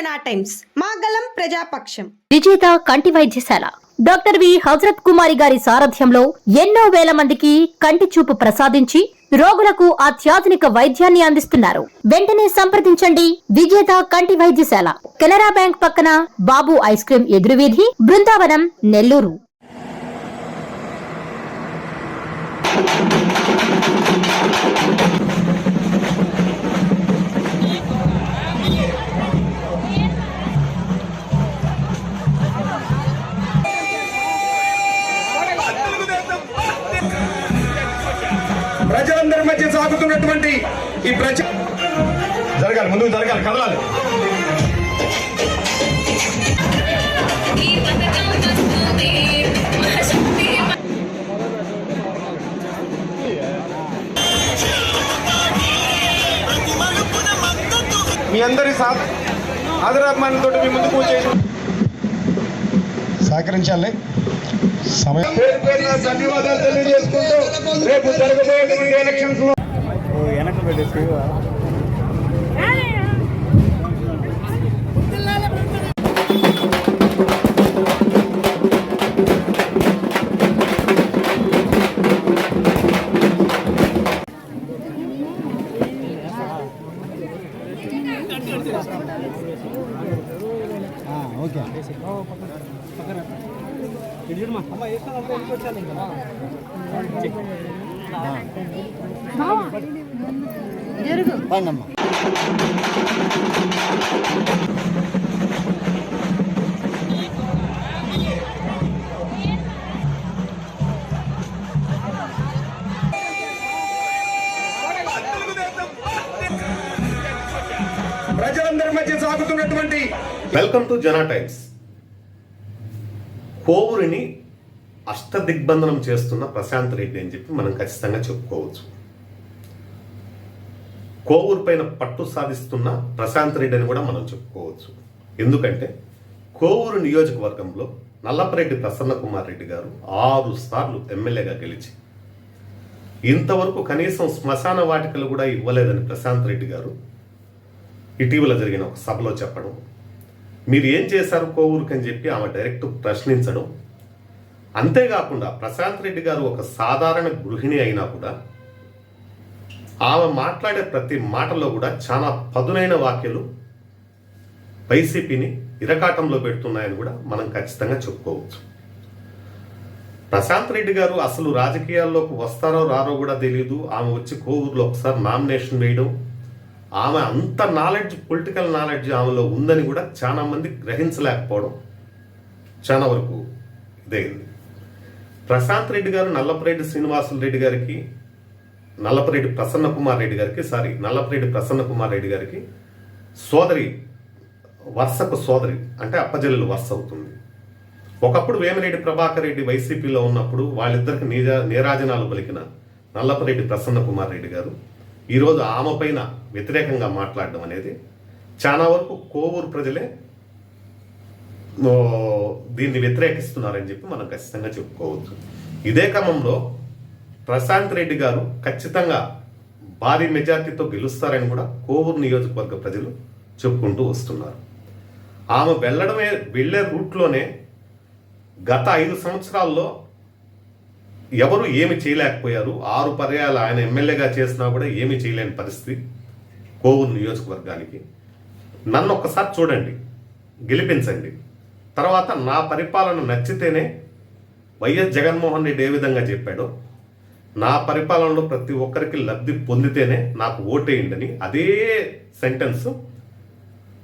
జనా టైమ్స్. మాగలం ప్రజాపక్షం. విజేత కంటి వైద్యశాల. Doctor V. హజరత్ కుమారి గారి సారథ్యంలో ఎన్నో వేల మందికి కంటి చూపు ప్రసాదించి రోగులకు అత్యాధునిక వైద్యాన్ని అందిస్తున్నారు. వెంటనే సంప్రదించండి విజేత కంటి వైద్యశాల. కెనరా బ్యాంక్ పక్కన బాబు ఐస్ క్రీం ఎదురువీధి బృందావనం నెల్లూరు. ప్రజలందరి మధ్య సాగుతున్నటువంటి ఈ ప్రజ జరగాలి ముందుకు జరగాలి కదలాలి. మీ అందరి సా ఆదరాభిమానంతో మీ ముందుకు చేసి సహకరించాలి. సమయం. ధన్యవాదాలు తెలియజేసుకుంటూ రేపు జరగబోయేటువంటి ఎలక్షన్స్లో ఓకే. పండమ్మా వెల్కమ్ టు జనా టైమ్స్ కోవూరిని అష్టదిగ్బంధనం చేస్తున్న ప్రశాంత్ రెడ్డి అని చెప్పి మనం ఖచ్చితంగా చెప్పుకోవచ్చు. కోవూరు పైన పట్టు సాధిస్తున్న ప్రశాంత్ రెడ్డి అని కూడా మనం చెప్పుకోవచ్చు. ఎందుకంటే కోవూరు నియోజకవర్గంలో నల్లపరెడ్డి ప్రసన్న కుమార్ రెడ్డి గారు ఆరు సార్లు ఎమ్మెల్యేగా గెలిచి ఇంతవరకు కనీసం శ్మశాన వాటికలు కూడా ఇవ్వలేదని ప్రశాంత్ రెడ్డి గారు ఇటీవల జరిగిన ఒక సభలో చెప్పడం మీరు ఏం చేశారు కోవూరుకు అని చెప్పి ఆమె డైరెక్ట్ ప్రశ్నించడం. అంతేకాకుండా ప్రశాంత్ రెడ్డి గారు ఒక సాధారణ గృహిణి అయినా కూడా ఆమె మాట్లాడే ప్రతి మాటలో కూడా చాలా పదునైన వాక్యాలు వైసీపీని ఇరకాటంలో పెడుతున్నాయని కూడా మనం ఖచ్చితంగా చెప్పుకోవచ్చు. ప్రశాంత్ రెడ్డి గారు అసలు రాజకీయాల్లోకి వస్తారో రారో కూడా తెలియదు ఆమె వచ్చి కోవూరులో ఒకసారి నామినేషన్ వేయడం ఆమె అంత నాలెడ్జ్ పొలిటికల్ నాలెడ్జ్ ఆమెలో ఉందని కూడా చాలా మంది గ్రహించలేకపోవడం చాలా వరకు ఇదైంది. ప్రశాంత్ రెడ్డి గారు నల్లపరెడ్డి శ్రీనివాసులు రెడ్డి గారికి నల్లపరెడ్డి ప్రసన్న కుమార్ రెడ్డి గారికి సారీ నల్లపరెడ్డి ప్రసన్న కుమార్ రెడ్డి గారికి సోదరి వరుసకు సోదరి అంటే అప్పజల్లు వరుస అవుతుంది. ఒకప్పుడు వేమిరెడ్డి ప్రభాకర్ రెడ్డి వైసీపీలో ఉన్నప్పుడు వాళ్ళిద్దరికి నీజ నీరాజనాలు పలికిన నల్లపరెడ్డి ప్రసన్న కుమార్ రెడ్డి గారు ఈరోజు ఆమె పైన వ్యతిరేకంగా మాట్లాడడం అనేది చాలా వరకు కోవూరు ప్రజలే దీన్ని వ్యతిరేకిస్తున్నారని చెప్పి మనం ఖచ్చితంగా చెప్పుకోవచ్చు. ఇదే క్రమంలో ప్రశాంత్ రెడ్డి గారు ఖచ్చితంగా భారీ మెజార్టీతో గెలుస్తారని కూడా కోవూరు నియోజకవర్గ ప్రజలు చెప్పుకుంటూ వస్తున్నారు. ఆమె వెళ్ళడమే వెళ్ళే రూట్లోనే గత ఐదు సంవత్సరాల్లో ఎవరు ఏమి చేయలేకపోయారు ఆరు పర్యాలు ఆయన ఎమ్మెల్యేగా చేసినా కూడా ఏమీ చేయలేని పరిస్థితి కోవూరు నియోజకవర్గానికి. నన్ను ఒక్కసారి చూడండి గెలిపించండి. తర్వాత నా పరిపాలన నచ్చితేనే వైఎస్ జగన్మోహన్ రెడ్డి ఏ విధంగా చెప్పాడో నా పరిపాలనలో ప్రతి ఒక్కరికి లబ్ధి పొందితేనే నాకు ఓటేయండి అదే సెంటెన్స్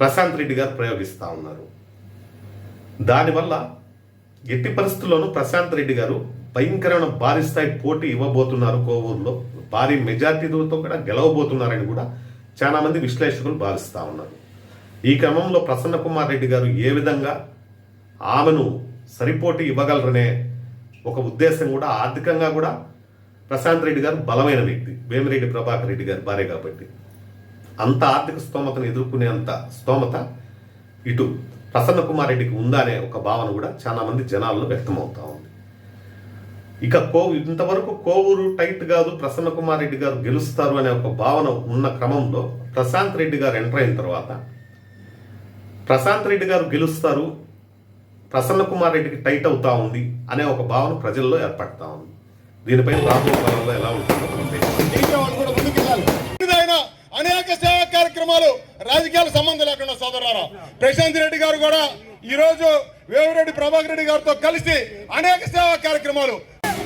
ప్రశాంత్ రెడ్డి గారు ప్రయోగిస్తూ ఉన్నారు. దానివల్ల ఎట్టి పరిస్థితుల్లోనూ ప్రశాంత్ రెడ్డి గారు భయంకరమైన భారీ స్థాయి పోటీ ఇవ్వబోతున్నారు కోవూరులో. భారీ మెజార్టీతో కూడా గెలవబోతున్నారని కూడా చాలామంది విశ్లేషకులు భావిస్తూ ఉన్నారు. ఈ క్రమంలో ప్రసన్న కుమార్ రెడ్డి గారు ఏ విధంగా ఆమెను సరిపోటీ ఇవ్వగలరనే ఒక ఉద్దేశం కూడా ఆర్థికంగా కూడా ప్రశాంత్ రెడ్డి గారు బలమైన వ్యక్తి. వేమిరెడ్డి ప్రభాకర్ రెడ్డి గారు భార్య కాబట్టి. అంత ఆర్థిక స్తోమతను ఎదుర్కొనేంత స్తోమత ఇటు ప్రసన్న కుమార్ రెడ్డికి ఉందా అనే ఒక భావన కూడా చాలా మంది జనాల్లో వ్యక్తమవుతా ఇక కో ఇంతవరకు కోవూరు టైట్ కాదు ప్రసన్న కుమార్ రెడ్డి గారు గెలుస్తారు అనే ఒక భావన ఉన్న క్రమంలో ప్రశాంత్ రెడ్డి గారు ఎంటర్ అయిన తర్వాత ప్రశాంత్ రెడ్డి గారు గెలుస్తారు ప్రసన్న కుమార్ రెడ్డికి టైట్ అవుతా ఉంది అనే ఒక భావన ప్రజల్లో ఏర్పడతా ఉంది. దీనిపై రాబోయే కాలంలో ఎలా ఉంటుందో? కూడా అనేక సేవా కార్యక్రమాలు రాజకీయాల సంబంధం లేకుండా సోదరులారా ప్రశాంత్ రెడ్డి గారు కూడా ఈ రోజు వేవిరెడ్డి ప్రభాకర్ రెడ్డి గారితో కలిసి అనేక సేవా కార్యక్రమాలు